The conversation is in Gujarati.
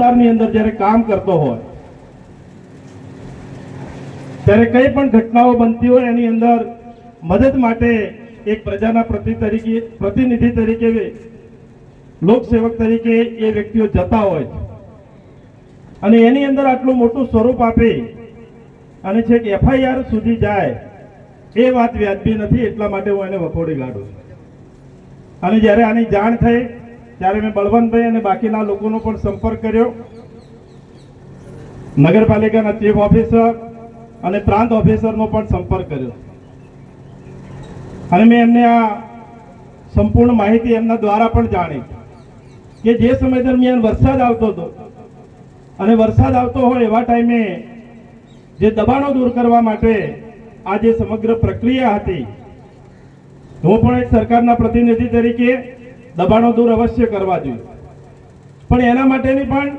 વિસ્તારની અંદર જ્યારે કામ કરતો હોય, ત્યારે કઈ પણ ઘટનાઓ બનતી હોય, એની અંદર મદદ માટે એક પ્રજાના પ્રતિ તરીકે, પ્રતિનિધિ તરીકે લોકસેવક તરીકે એ વ્યક્તિઓ જતા હોય છે. અને એની અંદર આટલું મોટું સ્વરૂપ આપે, અને છેક એફઆઈઆર સુધી જાય, એ વાત વ્યાજબી નથી, એટલા માટે હું એને વખોડી કાઢું છું. અને જ્યારે આની જાણ થઈ ત્યારે મેં બળવંતભાઈ અને બાકીના લોકોનો પણ સંપર્ક કર્યો. નગરપાલિકાના ચીફ ઓફિસર અને પ્રાંત ઓફિસરનો પણ સંપર્ક કર્યો. અને મેં એમને આ સંપૂર્ણ માહિતી એમના દ્વારા પણ જાણી કે જે સમય દરમિયાન વરસાદ આવતો હતો અને વરસાદ આવતો હોય એવા ટાઈમે જે દબાણો દૂર કરવા માટે આ જે સમગ્ર પ્રક્રિયા હતી, હું પણ એક સરકારના પ્રતિનિધિ તરીકે દબાણો દૂર અવશ્ય કરવા જોઈએ. પણ એના માટેની પણ